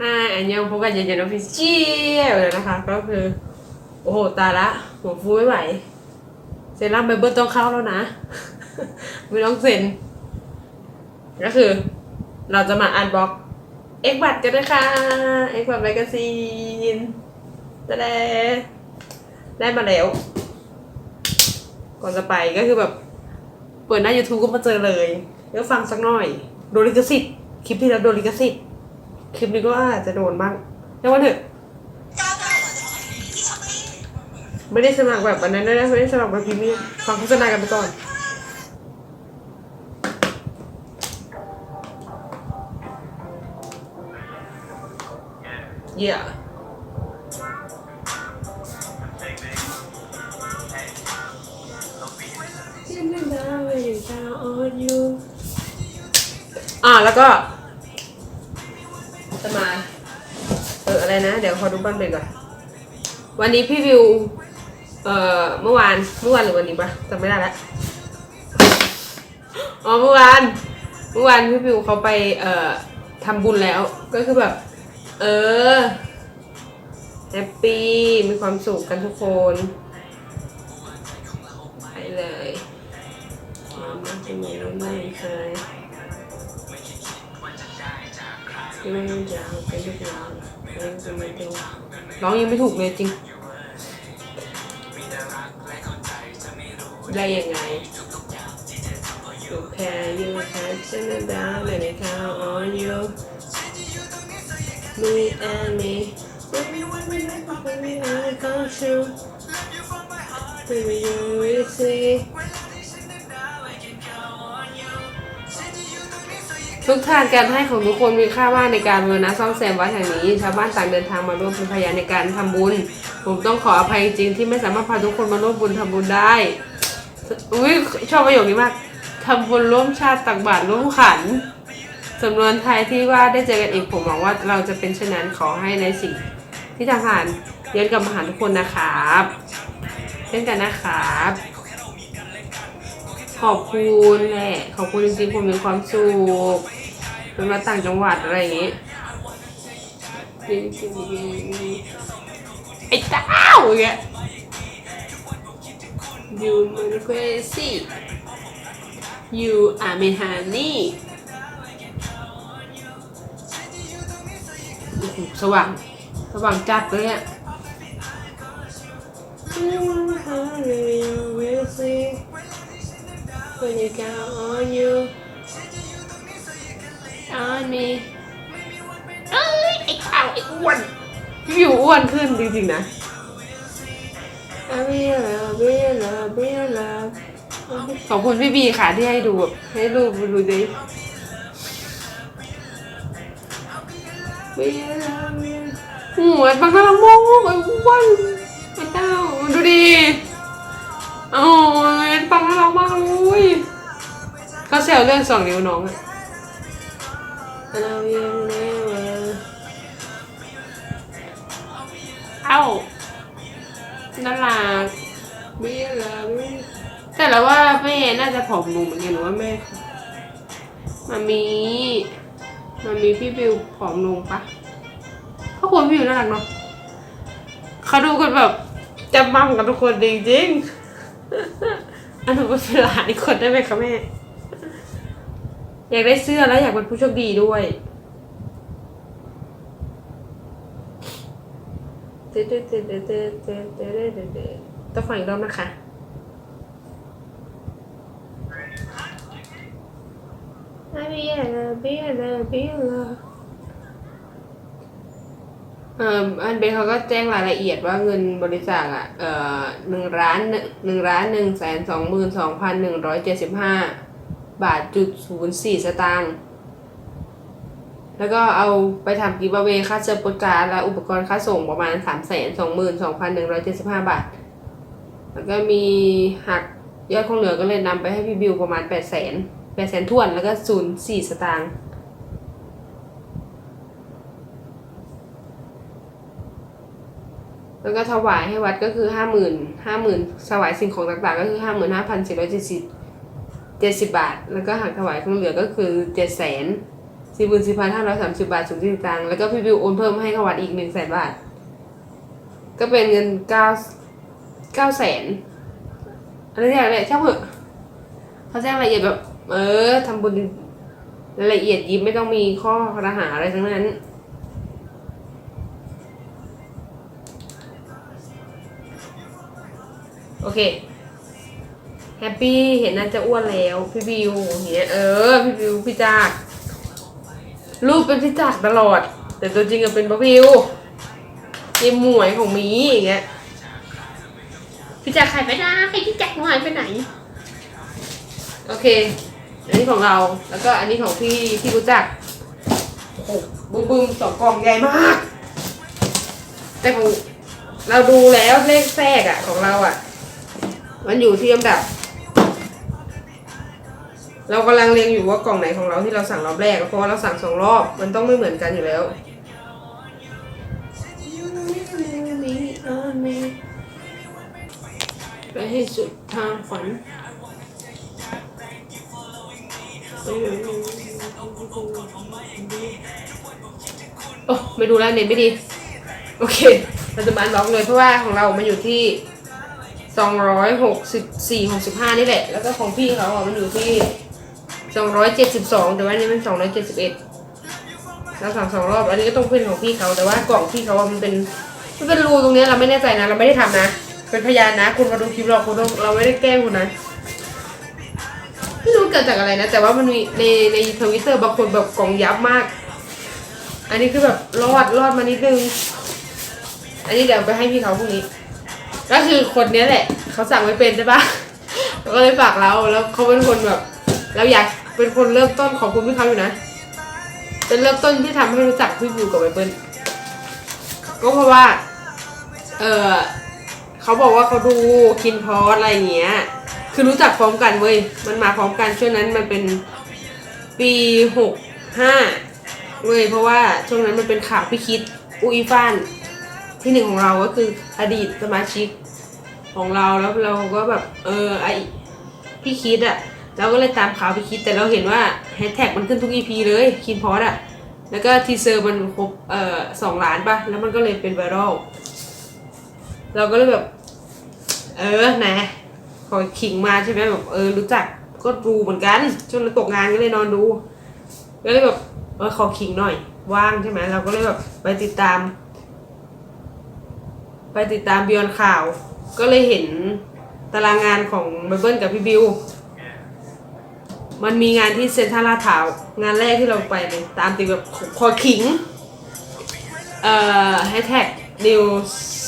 ฮ่าอันยังพบกันเย็นๆออฟฟิเชียลเลยนะคะ ก็คือ โอ้โห ตาละ หัวฟูไม่ไหว เซรั่มไบเบิลต้องเข้าแล้วนะ ไม่ต้องเซ็น ก็คือ เราจะมาอันบ็อกเอ็กบัตกันนะคะเอ็กบัตแมกกาซีนตะแดได้มาแล้ว ก่อนจะไปก็คือแบบ เปิดหน้า YouTube ก็มาเจอเลย แล้วฟังสักหน่อย โดนลิขสิทธิ์ คลิปที่แล้วโดนลิขสิทธิ์ คลิปนี้ก็อาจจะโดนบ้างแต่ว่าเถอะไม่ได้สมัครแบบอันนั้นด้วยนะไม่ได้สมัครแบบพรีเมียมฟังโฆษณากันไปก่อนเย่อ่าแล้วก็ นะ เดี๋ยวขอดูบ้านเบรกก่อน วันนี้พี่วิว เอ่อ เมื่อวาน เมื่อวานหรือวันนี้ปะจำไม่ได้แล้วอ๋อ เมื่อวาน เมื่อวานพี่วิวเขาไป เอ่อทำบุญแล้ว ก็คือแบบ เออ แฮปปี้ มีความสุขกันทุกคนไปเลยมามาที่นี่ไม่เคยที่ไม่รู้จัก น้องยังไม่ถูกเลยจริงได้ยังไงถูแพ้ยูแพ้ฉันดาวเลยในข่าวออนยูมีแอนมีไม่มีวันไม่ได้บไม่มีอะไรก็ชู Baby, you will see. ทุกทานการให้ของทุกคนมีค่ามากในการบูรณะซ่อมแซมวัดแห่งนี้ ชาวบ้านต่างเดินทางมาร่วมเป็นพยานในการทำบุญ ผมต้องขออภัยจริงที่ไม่สามารถพาทุกคนมาร่วมบุญทำบุญได้ อุ้ยชอบประโยคนี้มากทำบุญร่วมชาติตักบาตรร่วมขันสำนวนไทยที่ว่าได้เจอกันอีกผมหวังว่าเราจะเป็นเช่นนั้นขอให้ในสิ่งที่ทหารย้อนกลับมาหาทุกคนนะครับเช่นกันนะครับ ขอบคุณแหละขอบคุณจริงๆผมมีความสุขเป็นมาต่างจังหวัดอะไรอย่างงี้จริงๆไอ้เต้าอย่างเงี้ย You are crazy You are my honey โอ้โหสว่าง สว่างจัดเลยอะ When you count on you on me เอ้ยไอ้ข้าวไอ้อ้วนพี่อยู่อ้วนขึ้นจริงๆนะ I will love will love will love ขอบคุณพี่บีค่ะที่ให้ดูแบบให้ดูดูดิ Will love will โอ้ยบังกะลังมองไอ้อ้วนไอ้เต้าดูดิ เขาแซวเรื่องสองนิ้วน้องอะ I love you never เอ้าน่ารักเบี้ยละเบี้ยแต่แล้วว่าแม่น่าจะผอมลงเหมือนกันหรือว่าแม่มามีมามีพี่บิวผอมลงปะครอบครัวพี่บิวน่ารักเนาะเขาดูกันแบบจำมั่มกันทุกคนจริงๆอันนั้นก็เป็นหลานอีกคนได้ไหมคะแม่ อยากได้เสื้อแล้วอยากเป็นผู้โชคดีด้วยต้องฟังอีกรอบนะคะเอ่ออันเบนเขาก็แจ้งรายละเอียดว่าเงินบริจาคอะ เอ่อหนึ่งล้านหนึ่งล้านหนึ่งแสนสองหมื่นสองพันหนึ่งร้อยเจ็ดสิบห้า บาทจุดศูนย์สี่สตางค์แล้วก็เอาไปทำกิฟต์เวค่าเสื้อโปสการและอุปกรณ์ค่าส่งประมาณสามแสนสองหมื่นสองพันหนึ่งร้อยเจ็ดสิบห้าบาท แล้วก็มีหักยอดคงเหลือก็เลยนำไปให้พี่บิวประมาณแปดแสนแปดแสนทวนแล้วก็ศูนย์สี่สตางค์แล้วก็ถวายให้วัดก็คือห้าหมื่นห้าหมื่นถวายสิ่งของต่างๆ ก็คือห้าหมื่นห้าพันสี่ร้อยเจ็ดสิบ เจ็ดสิบบาท แล้วก็หักถวายคงเหลือก็คือเจ็ดแสนสี่หมื่นสี่พันห้าร้อยสามสิบาทสูงที่ตังค์แล้วก็พี่บิวโอนเพิ่มให้ขวัญอีกหนึ่งแสนบาท ก็เป็นเงินเก้าเก้าแสนอะไรเนี่ยอะไรช่างเหอะเขาแจ้งรายละเอียดแบบ เออทำบุญรายละเอียดยิบไม่ต้องมีข้อคอรหาอะไรทั้งนั้นโอเค แฮปปี้เห็นน่าจะอ้วนแล้วพี่บิวอย่างเงี้ยเออพี่บิวพี่จากรูปเป็นพี่จากตลอด แต่ตัวจริงอะเป็นป้าบิวเจมหมวยของมีอย่างเงี้ยพี่จากใครไปได้พี่จากหมวยไปไหน โอเค อันนี้ของเราแล้วก็อันนี้ของพี่ที่รู้จักโอ้โหบึ้มบึ้มสองกล่องใหญ่มาก แต่ของเราดูแล้วเลขแทรกอะของเราอะมันอยู่ที่ลำดับ เรากำลังเรียงอยู่ว่ากล่องไหนของเราที่เราสั่งรอบแรกเพราะว่าเราสั่งสองรอบมันต้องไม่เหมือนกันอยู่แล้วไปให้สุดทางฝันโอ้ไม่ดูแล้วเน็ตไม่ดี โอเคเราจะมาอันล็อกเลยเพราะว่าของเรามันอยู่ที่สองร้อยหกสิบสี่หกสิบห้านี่แหละ แล้วก็ของพี่เขาอะมันอยู่ที่ สองร้อยเจ็ดสิบสองแต่ว่าอันนี้มันสองร้อยเจ็ดสิบเอ็ดเราสั่งสองรอบ อันนี้ก็ต้องเป็นของพี่เขาแต่ว่ากล่องพี่เขาอะมันเป็นมันเป็นรูตรงเนี้ยเราไม่แน่ใจนะ เราไม่ได้ทำนะ เป็นพยานนะ คุณมาดูคลิปเราคุณต้องเราไม่ได้แกล้งคุณนะไม่รู้เกิดจากอะไรนะ แต่ว่ามันมีในในทวิตเตอร์บางคนแบบกล่องยับมาก อันนี้คือแบบรอดรอดมานิดนึง อันนี้เดี๋ยวไปให้พี่เขาพรุ่งนี้ ก็คือคนเนี้ยแหละ เขาสั่งไม่เป็นใช่ปะ ก็เลยฝากเราแล้วเขาเป็นคนแบบ เราอยาก เป็นคนเริ่มต้นของคุณพี่เขาอยู่นะ เป็นเริ่มต้นที่ทำให้รู้จักพี่บิวกับไบเบิลก็เพราะว่า เออเขาบอกว่าเขาดูคินพอสอะไรอย่างเงี้ย คือรู้จักพร้อมกันเว้ย มันมาพร้อมกันช่วงนั้นมันเป็นปีหกห้าเว้ยเพราะว่าช่วงนั้นมันเป็นข่าวพี่คิดอุอีฟานที่หนึ่งของเราก็คืออดีตสมาชิกของเราแล้วเราก็แบบ เออไอพี่คิดอะ เราก็เลยตามข่าวพี่คิดแต่เราเห็นว่าแฮชแท็กมันขึ้นทุกอีพีเลยคินพอดอะแล้วก็ทีเซอร์มันครบเอ่อสองล้านป่ะ แล้วมันก็เลยเป็นไวรัลเราก็เลยแบบ เออนะขอขิงมาใช่ไหมแบบเออรู้จักก็ดูเหมือนกันช่วงนั้นตกงานก็เลยนอนดู ก็เลยแบบเออขอขิงหน่อย ว่างใช่ไหมเราก็เลยแบบไปติดตาม ไปติดตามบิออนข่าว ก็เลยเห็นตารางงานของเบเบิลกับพี่บิว มันมีงานที่เซ็นทรัลลาดพร้าวงานแรกที่เราไปเลยตามติดแบบขอขิง เอ่อแฮชแท็กนิว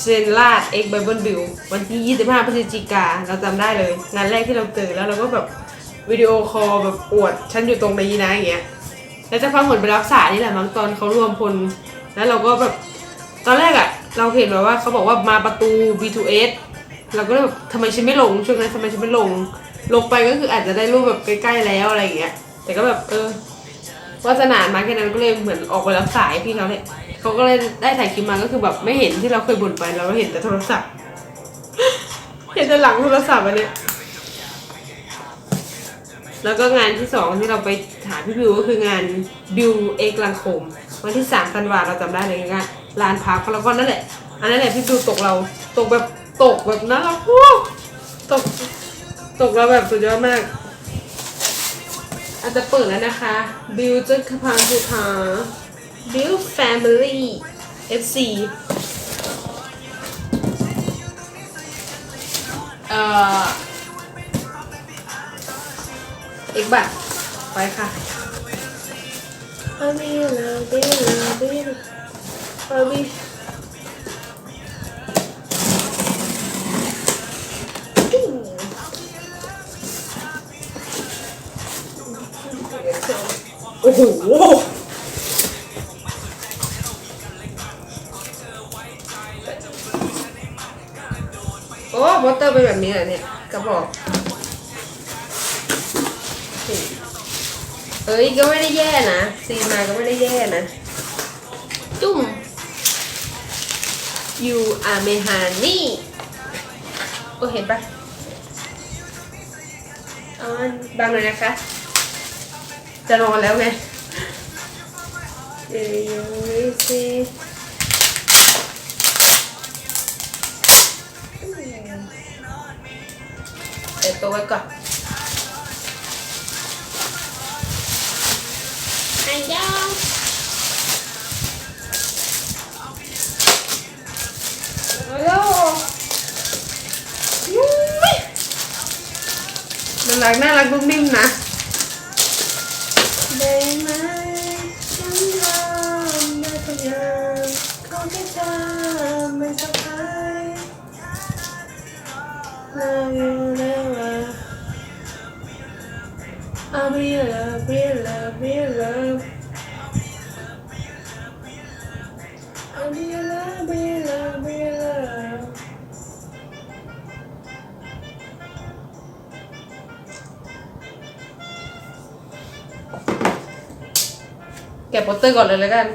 เซนลาดเอ็กไบเบิลบิววันที่ 25พฤศจิกาเราจำได้เลย งานแรกที่เราเจอแล้วเราก็แบบวิดีโอคอลแบบอวด ฉันอยู่ตรงนี้นะอย่างเงี้ยแล้วจะพักผลไปรักษานี่แหละมั้งตอนเขารวมพล แล้วเราก็แบบตอนแรกอะเราเห็นแบบว่าเขาบอกว่ามาประตู B2S เราก็เลยแบบทำไมฉันไม่ลงช่วงนั้นทำไมฉันไม่ลง ลงไปก็คืออาจจะได้รูปแบบใกล้ๆแล้วอะไรอย่างเงี้ย แต่ก็แบบเออวาสนามาแค่นั้นก็เลยเหมือนออกไปรับสายพี่เขาเนี่ยเขาก็เลยได้ถ่ายคลิปมาก็คือแบบไม่เห็นที่เราเคยบ่นไปเราเห็นแต่โทรศัพท์ เห็นแต่หลังโทรศัพท์อันเนี้ยแล้วก็งานที่สองที่เราไปหาพี่บิวก็คืองานบิวเอกลังคม วันที่สามธันวาเราจำได้เลยงานลานพักแล้วก็นั่นแหละ อันนั้นแหละพี่บิวตกเราตกแบบตกแบบนั้นเราตก ตกเราแบบสุดยอดมาก อาจจะเปิดแล้วนะคะ บิวจะขพังสุดหาบิวแฟมิลี่ FC เอ่ออีกบัตรไปค่ะอาบีลาบีลาบีอาบี เอ้ยก็ไม่ได้แย่นะซีนมาก็ไม่ได้แย่นะ จุ่ม you are my honey โอ้เห็นปะออนบางหน่อยนะคะ จะนอนแล้วไง Do you see เดี๋ยวตัวไว้ก่อน อันยองฮัลโหลน่ารักน่ารักนุ่มนิ่มนะ we love, we love, we love. แกะโปสเตอร์ก่อนเลยแล้วกัน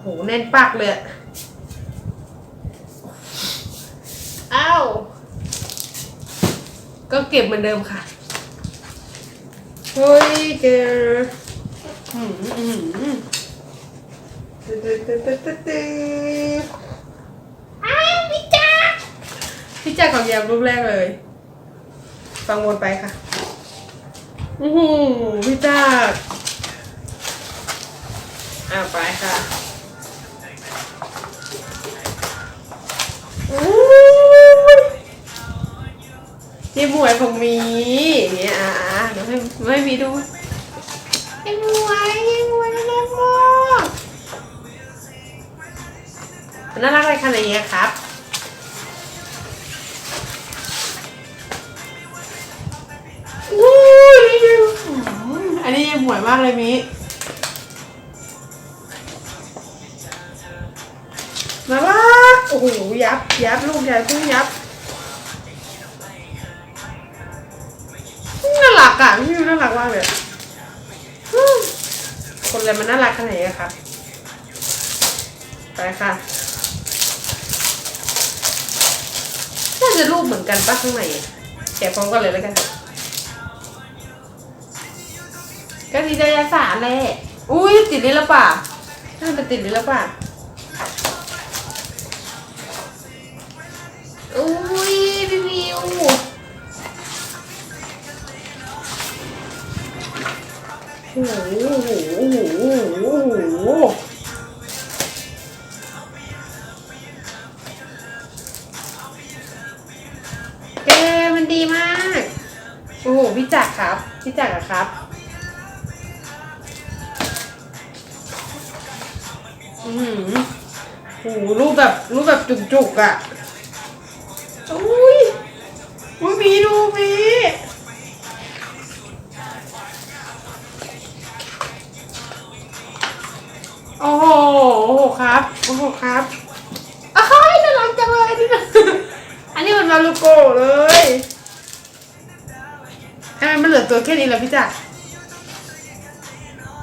โห แน่นปากเลยอ้าว ก็เก็บเหมือนเดิมค่ะ เฮ้ยเจอหืมหืมตึ๊ดตึ๊ดตึ๊ดตึ๊ดตึ๊ดตึ๊ดอ้าวพี่จ๋าพี่แจ็คของแยมรูปแรกเลย ฟังวนไปค่ะโอ้โหพี่แจ็คอ่าไปค่ะ นี่หมวยของมีเงี้ยอ่าอ่าเดี๋ยวให้มีดูไอ้หมวยไอ้หมวยน่ารักมากมันน่ารักอะไรขนาดนี้ครับอู้ยอันนี้หมวยมากเลยมิมารักโอ้โหยับยับลูกยับลูกยับ มิวน่ารักเลยมคนอะไรมันน่ารักขนาดนี้อะครับไปค่ะ น่าจะรูปเหมือนกันปะข้างในแกะพร้อมกันเลยแล้วกัน ก็นิตยสารแหละอุ้ยติดลิ้แล้วป่ะน่าจะติดลิ้แล้วป่ะ โอ้โหโอ้โหโอ้โหโอ้โหแกมันดีมาก โอ้โหพี่จักรครับ พี่จักรอะครับ อืมโอ้โหรูปแบบรูปแบบจุกๆอะ เหลือตัวแค่นี้ล่ะพี่จักร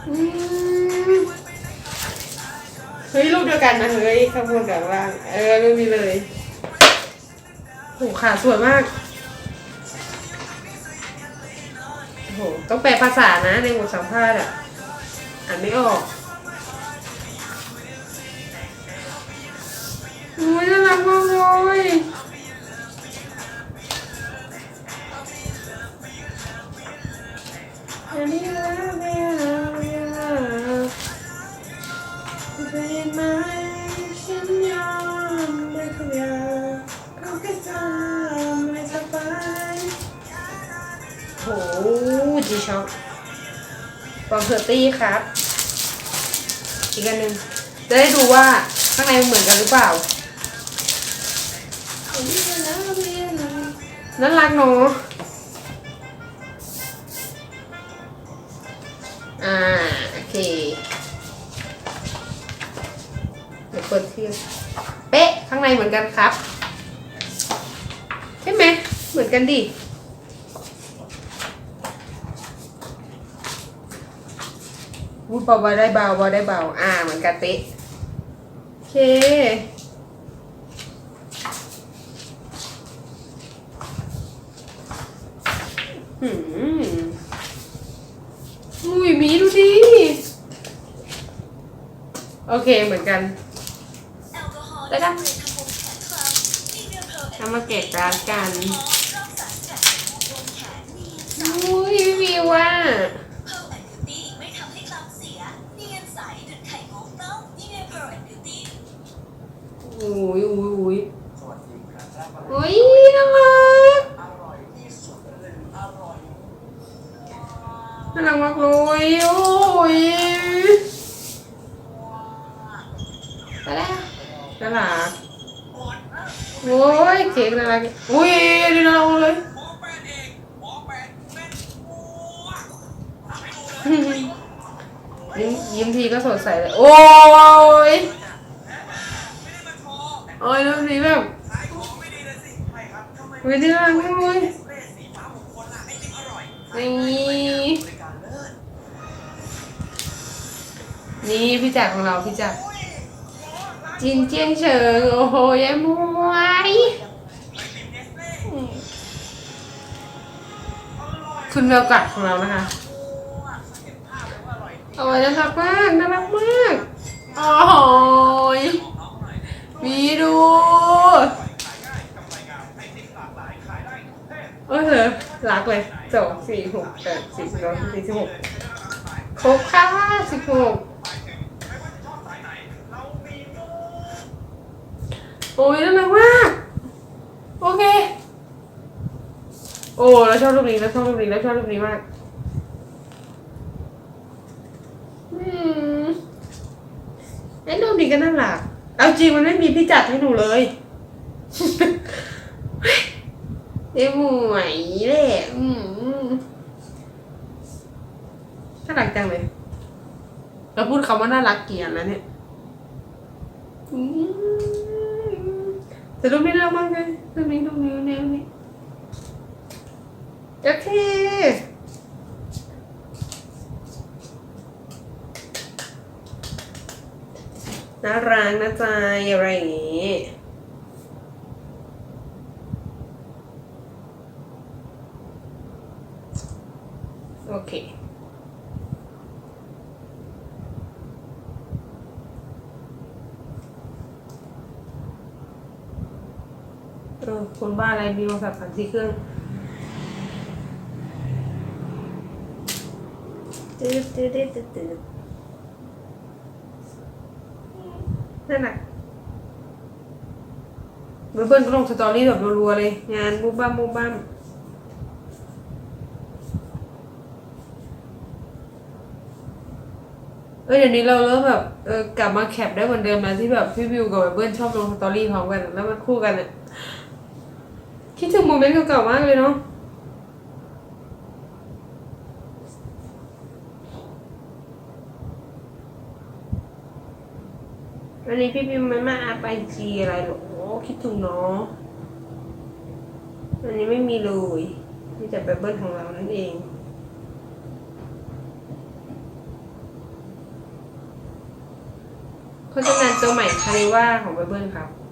อืมเฮ้ยรูปเดียวกันนะเฮ้ยขบวนกับว่างเออรูปนี้เลยโหขาสวยมากโอ้โหต้องแปลภาษานะในบทสัมภาษณ์อะอ่านไม่ออกโอ้ยน่ารักมากเลย โหจีช็อกฟองเทอร์ตี้ครับ อีกอันหนึ่งจะได้ดูว่าข้างในมันเหมือนกันหรือเปล่า น่ารักเนาะ อ่าโอเคเดี๋ยวเปิดเทียบเป๊ะข้างในเหมือนกันครับใช่ไหมเหมือนกันดิพูดเบาๆได้เบาเบาได้เบา อ่า เหมือนกันเป๊ะโอเค หืมอุ้ยหมีดูดิ โอเคเหมือนกันแอลกอฮอล์ได้ได้ทำให้ทำวงแขนคลำมีเนื้อเพลทำมาเกะการดกันรอบสารสกัดจากวงแขนเนียนใสอุ้ยพี่วิวว่าเพร์ลแอนด์บิวตี้ไม่ทำให้คลำเสียเนียนใสดุดไข่มุกต้องนี่ไงเพร์ลแอนด์บิวตี้อุ้ยอุ้ยอุ้ยสวัสดีครับอุ้ยน่ารักอร่อยที่สุดเลยอร่อยน่ารักมากเลยโอ้ย น่ารักโอ้ยเค้กน่ารักอุ้ยดีน่ารักเลยหมอแปดเองหมอแปดแม่นวัวให้ดูเลยยิ้มยิ้มทีก็สดใสเลย โอ้ยไม่ได้มาโชว์โอ้ยรูปนี้แบบขายของไม่ดีเลยสิไม่ครับทำไมไม่ได้รักมากเลยเสเปรย์สีฟ้ามงคลล่ะไอติมอร่อยนี่บริการเลิศนี่พี่จักรของเราพี่จักร จินเจียงเฉิงโอ้โหยายมวยคุณเวลกัดของเรานะคะเห็นภาพเลยว่าอร่อยโอ้ยน่ารักมากน่ารักมากโอ้โหยมีดูขายง่ายกำไรงามไอติมหลากหลายขายได้ทุกเพศโอ้เหรอรักเลยสองสี่หกแปดสิบร้อยสี่สิบหกครบค่ะสิบหก โอ้ยน่ารักมาก โอเค โอ้เราชอบรูปนี้เราชอบรูปนี้เราชอบรูปนี้มากอืมไอ้รูปนี้ก็น่ารักเอาจริงมันไม่มีพี่จัดให้หนูเลยเอ้หมวยแหละอืมน่ารักจังเลยเราพูดคำว่าน่ารักเกลียนแล้วเนี่ย แต่รูปนี้น่ารักมากเลยรูปนี้รูปนี้รูปนี้รูปนี้โอเคน่ารักนะจ๊ะอะไรอย่างงี้โอเค เออ คุณบ้าอะไรมีโทรศัพท์สามสี่เครื่องตืดตืดตืดตืดตืดนั่นแหละเบิ้ลก็ลงสตอรี่แบบรัวๆเลย งานบุบบ้ามบุบบ้ามเออเดี๋ยวนี้เราเริ่มแบบเออกลับมาแคปได้เหมือนเดิมนะที่แบบพี่วิวกับเบิ้ลชอบลงสตอรี่พร้อมกันแล้วมันคู่กันอะ คิดถึงโมเมนต์เก่าๆมากเลยเนาะวันนี้พี่พิมพ์ไม่มาอาไปจีอะไรหรอกโอ้คิดถึงเนาะวันนี้ไม่มีเลยมีแต่แบเบิ้ลของเรานั่นเองโฆษณาตัวใหม่คาริว่าของไบเบิลครับ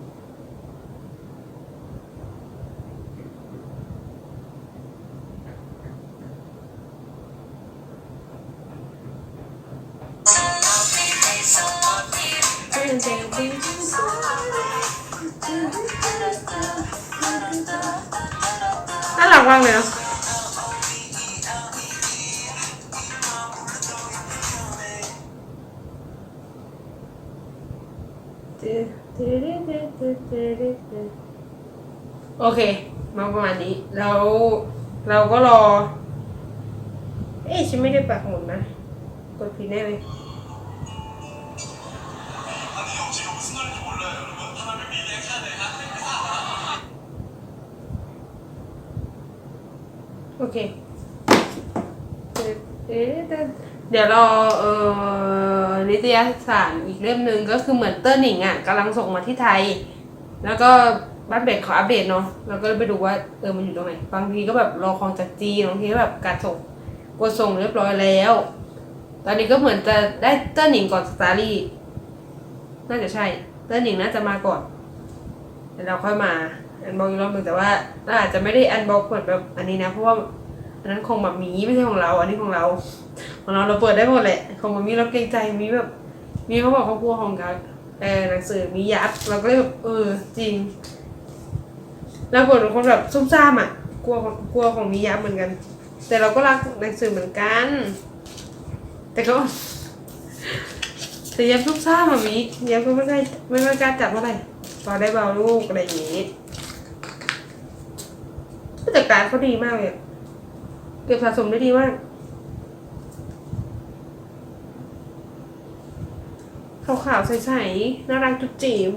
มากเลยนะโอเค มาประมาณนี้ แล้ว เราก็รอ เอ๊ะฉันไม่ได้ปักหมุดนะ กดผิดแน่เลย โอเค เอเดี๋ยวรอเอ่อนิตยสารอีกเล่มหนึ่งก็คือเหมือนเตอร์หนิงอะกำลังส่งมาที่ไทย แล้วก็บ้านเบดขออัปเดตเนาะเราก็เลยไปดูว่าเออมันอยู่ตรงไหนบางทีก็แบบรอของจากจีนบางทีก็แบบการส่งกดส่งเรียบร้อยแล้ว ตอนนี้ก็เหมือนจะได้เตอร์หนิงก่อนสตาร์ลี่น่าจะใช่ เตอร์หนิงน่าจะมาก่อนเดี๋ยวเราค่อยมา อันบอกอีกรอบหนึงแต่ว่าเราอาจจะไม่ได้อันบอกเหมือนแบบอันนี้นะเพราะว่าอันนั้นของแบบมีไม่ใช่ของเรา อันนี้ของเราของเราเราเปิดได้หมดแหละของมันมีเราเกรงใจมีแบบ มีเขาบอกเขากลัวของกัดเออหนังสือมียัดเราก็เลยแบบเออจริงแล้วบทของคนแบบซุ่มซ่ามอะ กลัวกลัวของมียับเหมือนกัน แต่เราก็รักหนังสือเหมือนกัน แต่ก็แต่ยับซุ่มซ่ามอะมียับก็ไม่ได้ไม่ค่กล้าจับเท่าไหร่พอได้เบาลูกอะไรอย่างงี้ ผู้จัดการเขาดีมากเลยเก็บสะสมได้ดีมากขาวๆใสๆน่ารักจุดจิ๋ม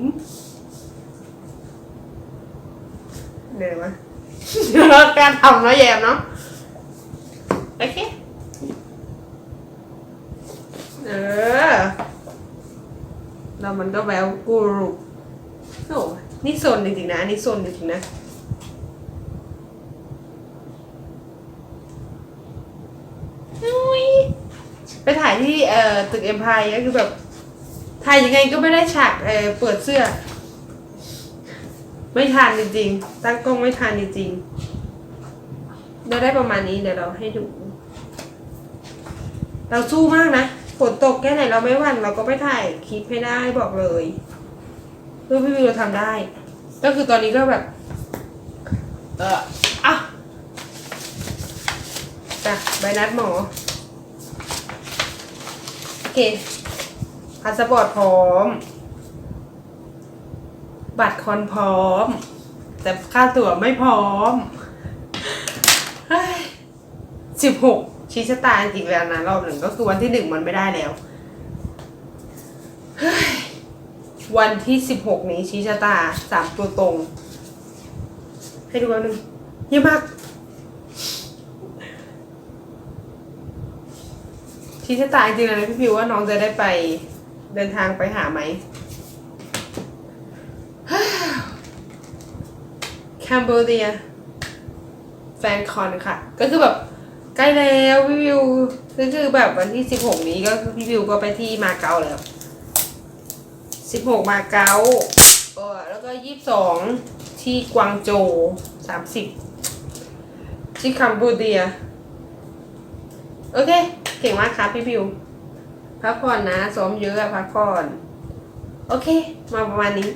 เดี๋ยววะการทำเนาะแยมเนาะโอเคเออแล้วมันก็แววกูรูโอ้นี่โซนจริงๆนะอันนี่โซนจริงๆนะ อุ๊ย ไปถ่ายที่เอ่อตึกเอ็มพายก็คือแบบถ่ายยังไงก็ไม่ได้ฉากเอ่อเปิดเสื้อ ไม่ทันจริงๆตั้งกล้องไม่ทันจริงๆเราได้ประมาณนี้เดี๋ยวเราให้ดู เราสู้มากนะฝนตกแค่ไหนเราไม่หวั่นเราก็ไปถ่ายคลิปให้ได้บอกเลยเพื่อพี่วิวเราทำได้ ก็คือตอนนี้ก็แบบ เอออะ จ้ะใบนัดหมอ โอเคพาสปอร์ตพร้อม บัตรคอนพร้อม แต่ค่าตั๋วไม่พร้อมสิบหกชี้ชะตาจริงแล้วนะรอบหนึ่งก็คือวันที่หนึ่งมันไม่ได้แล้ว วันที่สิบหกนี้ชี้ชะตาสามตัวตรง ให้ดูแป๊บนึงเยอะมาก ชี้ชะตาจริงๆเลยนะพี่พิวว่าน้องจะได้ไปเดินทางไปหาไหม แคนเบอร์เดียแฟนคอนค่ะ ก็คือแบบใกล้แล้วพี่วิวก็คือแบบวันที่สิบหกนี้ก็คือพี่วิวก็ไปที่มาเก๊าแล้วสิบหกมาเก๊าเออแล้วก็ยี่สิบสองที่กวางโจสามสิบที่คัมบูเดีย โอเค ก่งมากครับพี่วิวพักผ่อนนะซ้อมเยอะพักผ่อนโอเค มาประมาณนี้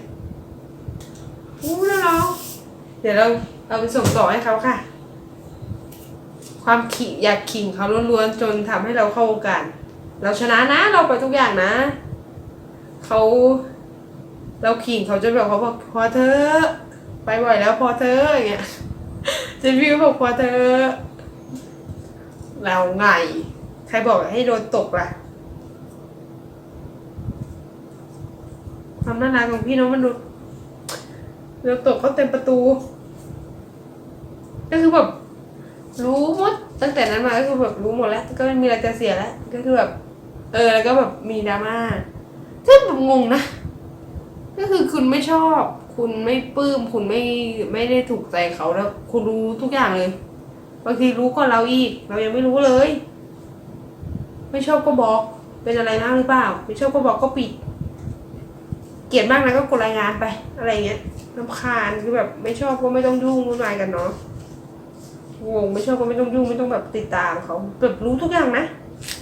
อู้แล้วเราเดี๋ยวเราเอาไปส่งต่อให้เขาค่ะ ความขิอยากขิงเขาล้วนๆจนทำให้เราเข้าวงการเราชนะนะเราไปทุกอย่างนะเขาเราขิงเขาจนแบบเขาบอกพอเธอไปบ่อยแล้วพอเธออย่างเงี้ยจนพี่ก็บอกพอเธอเราไง ใครบอกให้โดนตกล่ะ ความน่ารักของพี่น้องมนุษย์เราตกเขาเต็มประตู ก็คือแบบรู้หมด ตั้งแต่นั้นมาก็คือแบบรู้หมดแล้ว ก็ไม่มีอะไรจะเสียแล้ว ก็คือแบบ เออแล้วก็แบบมีดราม่าซึ่งแบบงงนะก็คือคุณไม่ชอบ คุณไม่ปลื้ม คุณไม่ไม่ได้ถูกใจเขาแล้ว คุณรู้ทุกอย่างเลย บางทีรู้ก่อนเราอีก เรายังไม่รู้เลย ไม่ชอบก็บอก เป็นอะไรมากหรือเปล่า ไม่ชอบก็บอกก็ปิด เกลียดมากนะก็กดรายงานไป อะไรเงี้ยรำคาญคือแบบไม่ชอบก็ไม่ต้องยุ่งวุ่นวายกันเนาะงงไม่ชอบก็ไม่ต้องยุ่งไม่ต้องแบบติดตามเขาแบบรู้ทุกอย่างนะ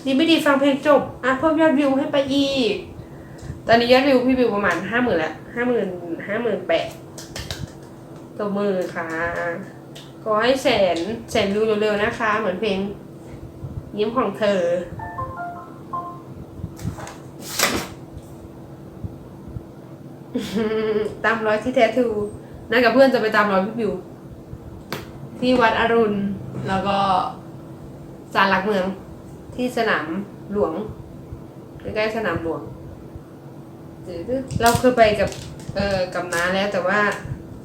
ดีไม่ดีฟังเพลงจบอะเพิ่มยอดวิวให้ไปอีก ตอนนี้ยอดวิวพี่วิวประมาณห้าหมื่นละห้าหมื่นห้าหมื่นแปดตัวมือค่ะขอให้แสนแสนวิวเร็วๆนะคะ เหมือนเพลงยิ้มของเธอ ตามรอยที่แท้ทูนั่นกับเพื่อนจะไปตามรอยพี่บิว ที่วัดอรุณ แล้วก็ศาลหลักเมือง ที่สนามหลวงใกล้ๆสนามหลวง เราเคยไปกับ เออกับน้าแล้วแต่ว่า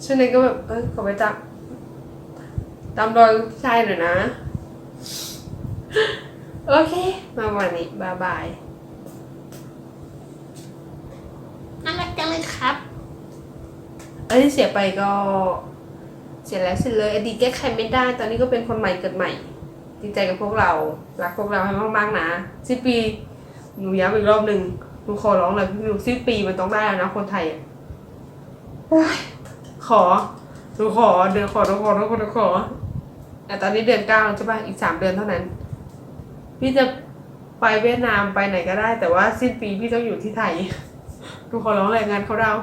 ช่วงนี้ก็แบบ เออขอไปตามตามรอยชายหน่อยนะ โอเค มาวันนี้บายบาย น่ารักจัง เลยครับ เอ้ยที่เสียไปก็ เสียแล้วเสียเลย อดีตแก้ไขไม่ได้ ตอนนี้ก็เป็นคนใหม่เกิดใหม่ดีใจกับพวกเรา รักพวกเราให้มากๆนะสิ้นปี หนูย้ำอีกรอบหนึ่งหนูขอร้องเลยพี่วิวสิ้นปีมันต้องได้แล้วนะคนไทยอะขอหนูขอเดือนขอหนูขอหนูขอหนูขอแต่ตอนนี้เดือนเก้าวใช่ปะอีกสามเดือนเท่านั้น พี่จะไปเวียดนามไปไหนก็ได้ แต่ว่าสิ้นปีพี่ต้องอยู่ที่ไทย ดูขอร้องแรงงานเขาเรา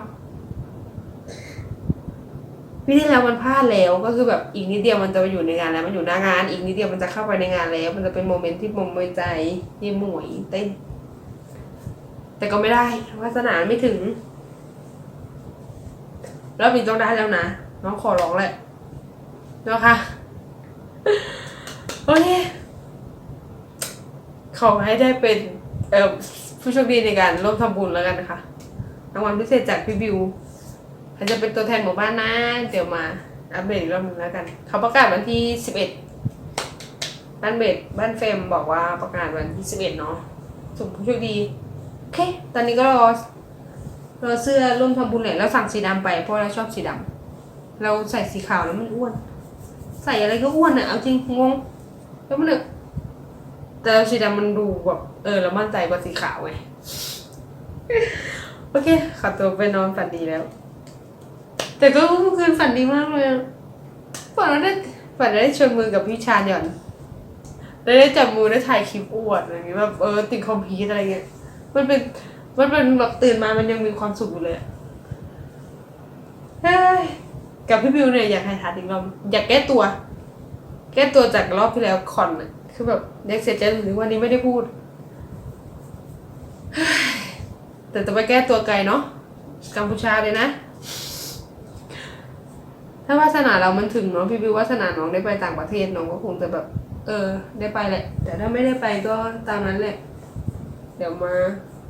พี่ที่แล้วมันพลาดแล้วก็คือแบบอีกนิดเดียวมันจะไปอยู่ในงานแล้ว มันอยู่หน้างาน อีกนิดเดียวมันจะเข้าไปในงานแล้ว มันจะเป็นโมเมนต์ที่มมมวยใจยี่หมวยเต้นแต่ก็ไม่ได้วาสนาไม่ถึงรอบนี้ต้องได้แล้วนะน้องขอร้องแหละนะคะโอเคขอให้ได้เป็นเออ ผู้โชคดีในการร่วมทำบุญแล้วกันนะคะรางวัลพิเศษจากพี่บิวอาจจะเป็นตัวแทนหมู่บ้านนะเดี๋ยวมาอัปเดตอีกรอบนึงแล้วกัน เขาประกาศวันที่สิบเอ็ดบ้านเบดบ้านเฟมบอกว่าประกาศวันที่สิบเอ็ดเนาะสุ่มผู้โชคดีโอเค ตอนนี้ก็รอรอเสื้อร่วมทำบุญแหละแล้วสั่งสีดำไปเพราะเราชอบสีดำเราใส่สีขาวแล้วมันอ้วน ใส่อะไรก็อ้วนอะเอาจริงงงแล้วมันเนี่ยแต่เราสีดำมันดูแบบเออเรามั่นใจกว่าสีขาวไงโอเคขอตัวไปนอนฝันดีแล้ว แต่ก็เมื่อคืนฝันดีมากเลยฝันว่าได้ฝันว่าได้ชวนมือกับพี่ชาญหย่อนแล้วได้จับมือได้ถ่ายคลิปอวดอะไรอย่างเงี้ยแบบเออติดคอมพิวต์อะไรเงี้ยมันเป็นมันเป็นแบบตื่นมามันยังมีความสุขอยู่เลยเฮ้ยกับพี่บิวเนี่ยอยากให้ทัดอีกรอบอยากแก้ตัว แก้ตัวจากรอบที่แล้วคอนคือแบบเด็กเสียใจหรือวันนี้ไม่ได้พูด แต่จะไปแก้ตัวไกลเนาะกัมพูชาเลยนะ ถ้าวาสนาเรามันถึงเนาะพี่บิววาสนาน้องได้ไปต่างประเทศน้องก็คงจะแบบ เออ ได้ไปแหละ แต่ถ้าไม่ได้ไปก็ตามนั้นแหละ เดี๋ยวมา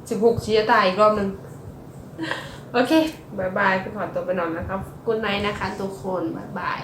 สิบหกชี้ตายอีกรอบหนึ่งโอเคบายบายพี่ขอตัวไปนอนนะครับกุนไนนะคะ ทุกคนบายบาย